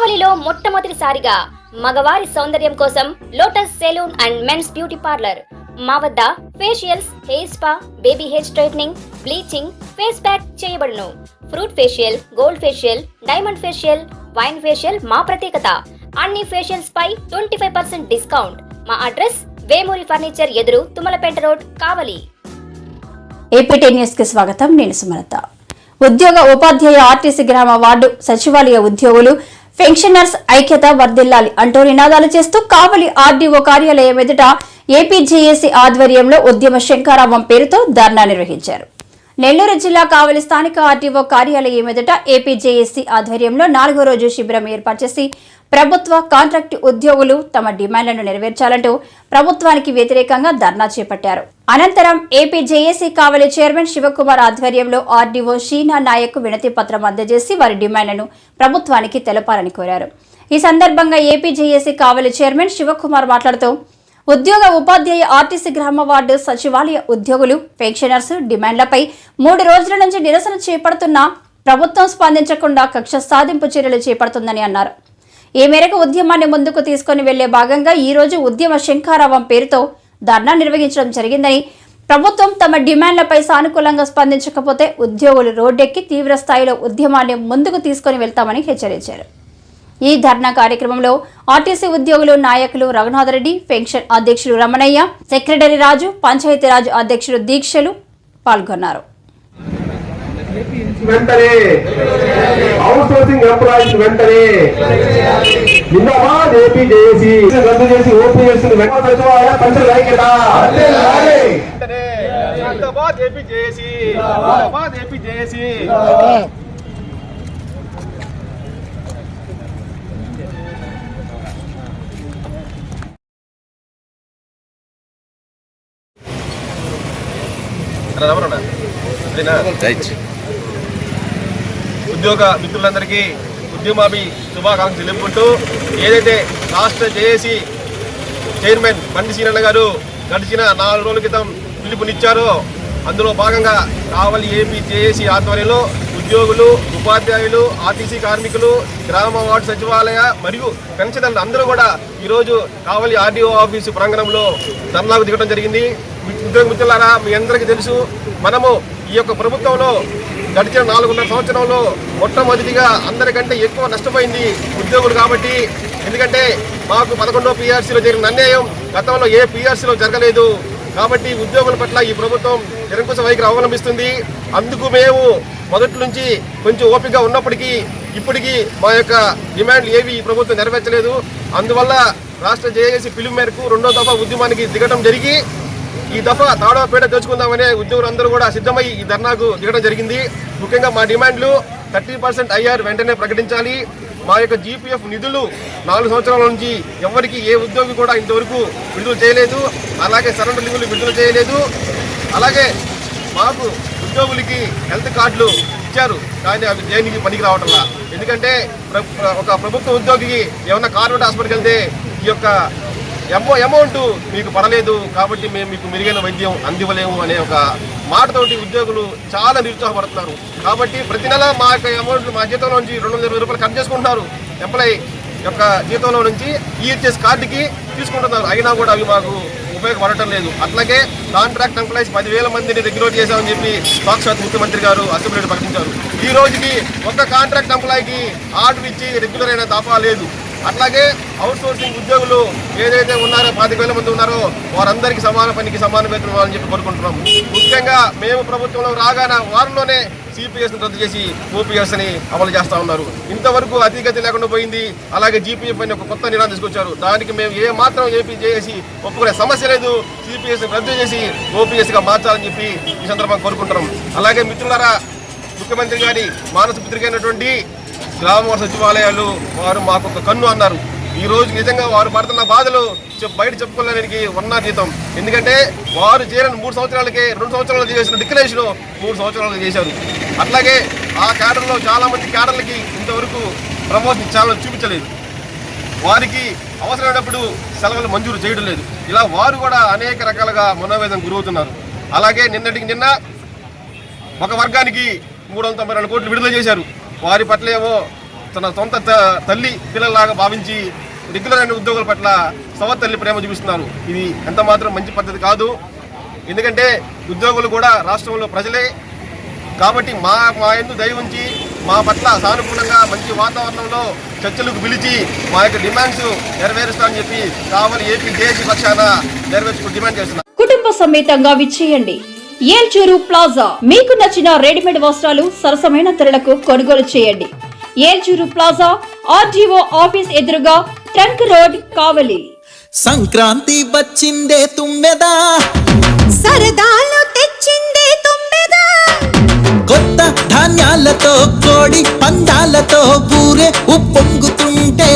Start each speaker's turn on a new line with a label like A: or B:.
A: కావలిలో మొట్టమొదటిసారిగా మగవారి సౌందర్యం కోసం Lotus salon and men's beauty parlour. మా వద్ద facials hair spa baby hair straightening bleaching face pack చేయబడును. Fruit facial gold facial diamond facial wine facial మా ప్రత్యేకత. అన్ని ఫేషియల్స్ పై ట్వంటీ ఫైవ్ పర్సెంట్ డిస్కౌంట్. మా అడ్రస్ వేమూరి ఫర్నిచర్ ఎదురు తుమ్మలపేట రోడ్ కావలి.
B: ఏపీటీ న్యూస్కి స్వాగతం. నేను సుమలత. ఉద్యోగ ఉపాధ్యాయ ఆర్టీసీ గ్రామ వార్డు సచివాలయ ఉద్యోగులు పెన్షనర్స్ ఐక్యత వర్ధిల్లాలి అంటూ నినాదాలు చేస్తూ కావలి ఆర్డీఓ కార్యాలయం ఎదుట ఏపీజేఏసీ ఆధ్వర్యంలో ఉద్యమ శంకారావం పేరుతో ధర్నా నిర్వహించారు. నెల్లూరు జిల్లా కావలి స్థానిక ఆర్టీఓ కార్యాలయం ఎదుట ఏపీజేఏసీ ఆధ్వర్యంలో నాలుగో రోజు శిబిరం ఏర్పాటు చేసి ప్రభుత్వ కాంట్రాక్టు ఉద్యోగులు తమ డిమాండ్లను నెరవేర్చాలంటూ ప్రభుత్వానికి వ్యతిరేకంగా ధర్నా చేపట్టారు. అనంతరం AP JAC Kavali chairman Sivakumar ఆధ్వర్యంలో ఆర్డీఓ షీనా నాయక్ వినతి పత్రం అందజేసి వారి డిమాండ్లను ప్రభుత్వానికి తెలపాలని కోరారు. ఈ సందర్భంగా AP JAC Kavali chairman Sivakumar మాట్లాడుతూ ఉద్యోగ ఉపాధ్యాయ ఆర్టీసీ గ్రామ వార్డు సచివాలయ ఉద్యోగులు పెన్షనర్స్ డిమాండ్లపై మూడు రోజుల నుంచి నిరసన చేపడుతున్నా ప్రభుత్వం స్పందించకుండా కక్ష సాధింపు చర్యలు చేపడుతుందని అన్నారు. ఈ మేరకు ఉద్యమాన్ని ముందుకు తీసుకుని వెళ్ళే భాగంగా ఈ రోజు ఉద్యమ శంఖారావం పేరుతో ధర్నా నిర్వహించడం జరిగిందని ప్రభుత్వం తమ డిమాండ్లపై సానుకూలంగా స్పందించకపోతే ఉద్యోగులు రోడ్డెక్కి తీవ్ర స్థాయిలో ఉద్యమాన్ని ముందుకు తీసుకుని వెళ్తామని హెచ్చరించారు. ఈ ధర్నా కార్యక్రమంలో ఆర్టీసీ ఉద్యోగులు నాయకులు రఘునాథరెడ్డి పెన్షన్ అధ్యక్షులు రమణయ్య సెక్రటరీ రాజు పంచాయతీరాజ్ అధ్యక్షులు దీక్షలు పాల్గొన్నారు.
C: వెంటనే అవుట్ సోర్సింగ్ ఎంప్లాయీస్ వెంటనే జిందాబాద్ ఏపీ జేఏసీ రద్దు చేసి ఓపీఎస్ వెంటనే సచివాలయ పంచాయతీ ఐక్యత.
D: వెంటనే జిందాబాద్ ఏపీ జేఏసీ. జిందాబాద్ ఏపీ జేఏసీ. ఉద్యోగ మిత్రులందరికీ ఉద్యమాభి శుభాకాంక్షలు తెలుపుకుంటూ ఏదైతే రాష్ట్ర జేఏసీ చైర్మన్ బండి సీనన్న గారు గడిచిన నాలుగు రోజుల క్రితం పిలుపునిచ్చారో అందులో భాగంగా కావలి ఏపీ జేఏసీ ఆధ్వర్యంలో ఉద్యోగులు ఉపాధ్యాయులు ఆర్టీసీ కార్మికులు గ్రామ వార్డు సచివాలయ మరియు పెన్షనర్లు అందరూ కూడా ఈరోజు కావలి ఆర్డీఓ ఆఫీసు ప్రాంగణంలో ధర్నాకు దిగడం జరిగింది. ఉద్యోగ మిత్రులారా మీ అందరికీ తెలుసు మనము ఈ యొక్క ప్రభుత్వంలో గడిచిన నాలుగున్నర సంవత్సరంలో మొట్టమొదటిగా అందరికంటే ఎక్కువ నష్టపోయింది ఉద్యోగులు కాబట్టి ఎందుకంటే మాకు పదకొండో పీఆర్సీలో జరిగిన అన్యాయం గతంలో ఏ పీఆర్సీలో జరగలేదు. కాబట్టి ఉద్యోగుల పట్ల ఈ ప్రభుత్వం నిరంకుశ వైఖరి అవలంబిస్తుంది. అందుకు మేము మొదటి నుంచి కొంచెం ఓపికగా ఉన్నప్పటికీ ఇప్పటికీ మా యొక్క డిమాండ్లు ఏవి ఈ ప్రభుత్వం నెరవేర్చలేదు. అందువల్ల రాష్ట్ర జేఏసీ పిలుపు మేరకు రెండో దఫా ఉద్యమానికి దిగడం జరిగి ఈ దఫా తాడవపేట తెచ్చుకుందామనే ఉద్యోగులందరూ కూడా సిద్ధమై ఈ ధర్నాకు దిగడం జరిగింది. ముఖ్యంగా మా డిమాండ్లు థర్టీ పర్సెంట్ ఐఆర్ వెంటనే ప్రకటించాలి. మా యొక్క జీపీఎఫ్ నిధులు నాలుగు సంవత్సరాల నుంచి ఎవరికి ఏ ఉద్యోగి కూడా ఇంతవరకు విడుదల చేయలేదు. అలాగే సరెండర్ లింగులు విడుదల చేయలేదు. అలాగే మాకు ఉద్యోగులకి హెల్త్ కార్డులు ఇచ్చారు. కానీ అవి దేనికి పనికి రావటంలా? ఎందుకంటే ప్ర- ఒక ప్రభుత్వ ఉద్యోగికి ఏమన్నా కార్పొరేట్ హాస్పిటల్కి వెళ్తే ఈ యొక్క అమౌంట్ మీకు పడలేదు కాబట్టి మేము మీకు మెరుగైన వైద్యం అందివ్వలేము అనే ఒక మాటతోటి ఉద్యోగులు చాలా నిరుత్సాహపడుతున్నారు. కాబట్టి ప్రతి నెల మా యొక్క అమౌంట్ మా జీతంలో నుంచి రెండు వందల ఇరవై రూపాయలు కట్ చేసుకుంటున్నారు. ఎంప్లాయీ యొక్క జీతంలో నుంచి ఈహెచ్ఎస్ కార్డుకి తీసుకుంటున్నారు. అయినా కూడా అవి మాకు ఉపయోగపడటం లేదు అట్లాగే కాంట్రాక్ట్ ఎంప్లాయీస్ పదివేల మందిని రెగ్యులేట్ చేశామని చెప్పి సాక్షాత్ ముఖ్యమంత్రి గారు అసెంబ్లీలో ప్రకటించారు. ఈ రోజుకి ఒక్క కాంట్రాక్ట్ ఎంప్లాయీకి ఆర్డర్ ఇచ్చి రెగ్యులర్ అయిన దాఫా లేదు. అట్లాగే అవుట్ సోర్సింగ్ ఉద్యోగులు ఏదైతే ఉన్నారో పాతిక వేల మంది ఉన్నారో వారందరికీ సమాన పనికి సమాన వేతనం ఇవ్వాలని చెప్పి కోరుకుంటున్నాం ముఖ్యంగా మేము ప్రభుత్వంలో రాగానే వారంలోనే సిపిఎస్ రద్దు చేసి ఓపీఎస్ని అమలు చేస్తా ఉన్నారు. ఇంతవరకు అతిగతి లేకుండా పోయింది. అలాగే జీపీఎఫ్ అని ఒక కొత్త నిర్ణయం తీసుకొచ్చారు. దానికి మేము ఏ మాత్రం ఏపీ చేసి ఒప్పుకునే సమస్య లేదు. సిపిఎస్ రద్దు చేసి ఓపీఎస్గా మార్చాలని చెప్పి ఈ సందర్భంగా కోరుకుంటున్నాం. అలాగే మిత్రులారా ముఖ్యమంత్రి గారి మానస పుత్రికైనటువంటి గ్రామ సచివాలయాలు వారు మాకు ఒక కన్ను అన్నారు. ఈ రోజు నిజంగా వారు పడుతున్న బాధలు చెప్- బయట చెప్పుకోలేనికి ఉన్న జీతం ఎందుకంటే వారు చేరిన మూడు సంవత్సరాలకే రెండు సంవత్సరాలు చేసిన డిక్లరేషన్ మూడు సంవత్సరాలు చేశారు. అట్లాగే ఆ క్యాడర్లో చాలా మంది క్యాడర్లకి ఇంతవరకు ప్రమోషన్ చాలా చూపించలేదు. వారికి అవసరమైనప్పుడు సెలవులు మంజూరు చేయడం లేదు. ఇలా వారు కూడా అనేక రకాలుగా మనోవేదన గురవుతున్నారు. అలాగే నిన్నటికి నిన్న ఒక వర్గానికి మూడు వందల తొంభై రెండు కోట్లు విడుదల చేశారు. వారి పట్ల ఏమో తన సొంత త- తల్లి పిల్లల్లాగా భావించి రెగ్యులర్ అయిన ఉద్యోగుల పట్ల సవ తల్లి ప్రేమ చూపిస్తున్నారు. ఇది ఎంత మాత్రం మంచి పద్ధతి కాదు. ఎందుకంటే ఉద్యోగులు కూడా రాష్ట్రంలో ప్రజలే. కాబట్టి మా మా ఎందు దయ ఉంచి మా పట్ల సానుకూలంగా మంచి వాతావరణంలో చర్చలకు పిలిచి మా యొక్క డిమాండ్స్ నెరవేరుస్తామని చెప్పి కావాలి ఏపీ జేఏసీ పక్షాన నెరవేర్చుకు డిమాండ్ చేస్తున్నాం
B: కుటుంబ సమేతంగా విచ్చేయండి. ఏల్చూరు ప్లాజా. మీకు నచ్చిన రెడీమేడ్ వస్త్రాలు సరసమైన ధరలకు కొనుగోలు చేయండి. ఏల్చూరు ప్లాజా ఆర్జీఓ ఆఫీస్ ఎదురుగా ట్రంక్ రోడ్ కావలి.
E: సంక్రాంతి వచ్చిందే తుమ్మెదా.
F: సరదాలు తెచ్చిందే తుమ్మెదా.
E: కొత్త ధాన్యాలతో కోడి పందాలతో ఊరే ఉప్పొంగుతుంటే.